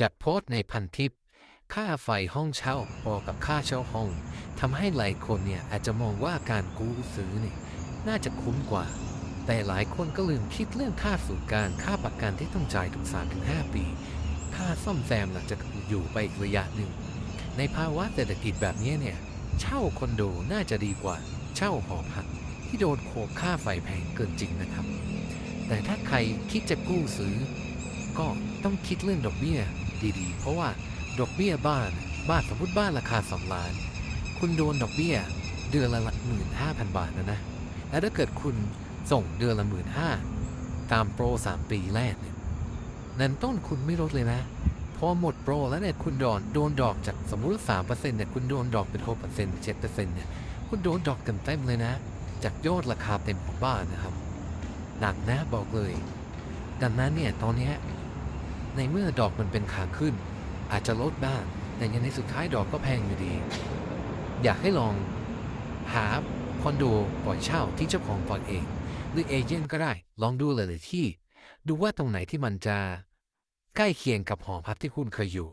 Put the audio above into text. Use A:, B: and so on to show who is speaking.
A: จากโพสต์ในพันทิป ค่าไฟห้องเช่าพอกับค่าเช่าห้องทำให้หลายคนเนี่ยอาจจะมองว่าการกู้ซื้อเนี่ยน่าจะคุ้มกว่า แต่หลายคนก็ลืมคิดเรื่องค่าสูตรการค่าประกันที่ต้องจ่ายทุก3-5ปี ค่าซ่อมแซมหลังจากอยู่ไปอีกระยะหนึ่ง ในภาวะเศรษฐกิจแบบนี้เนี่ยเช่าคอนโดน่าจะดีกว่าเช่าหอพักที่โดนโขกค่าไฟแพงเกินจริงนะครับ แต่ถ้าใครคิดจะกู้ซื้อ ก็ต้องคิดเรื่องดอกเบี้ย ดีๆ เพราะว่าดอกเบี้ยบ้านบ้านสมมติบ้านราคา 2 ล้าน คุณโดนดอกเบี้ยเดือนละหมื่นห้าพันบาทนะนะ แล้วถ้าเกิดคุณส่งเดือนละหมื่นห้าตามโปร 3 ปีแรกเนี่ยนั้นต้นคุณไม่ลดเลยนะ พอหมดโปรแล้วเนี่ยคุณโดนโดนดอกจากสมมุติสามเปอร์เซ็นต์เนี่ยคุณโดนดอกเป็นหกเปอร์เซ็นต์เจ็ดเปอร์เซ็นต์เนี่ยคุณโดนดอกเต็มเต็มเลยนะ จากยอดราคาเต็มของบ้านนะครับ หนักนะบอกเลย ดังนั้นเนี่ยตอนนี้ ในเมื่อดอกมันเป็นขาขึ้น อาจจะลดบ้าง แต่ยังในสุดท้ายดอกก็แพงอยู่ดี อยากให้ลองหาคอนโดปล่อยเช่าที่เจ้าของปล่อยเอง หรือเอเจนต์ก็ได้ ลองดูเลยๆที่ ดูว่าตรงไหนที่มันจะใกล้เคียงกับหอพักที่คุณเคยอยู่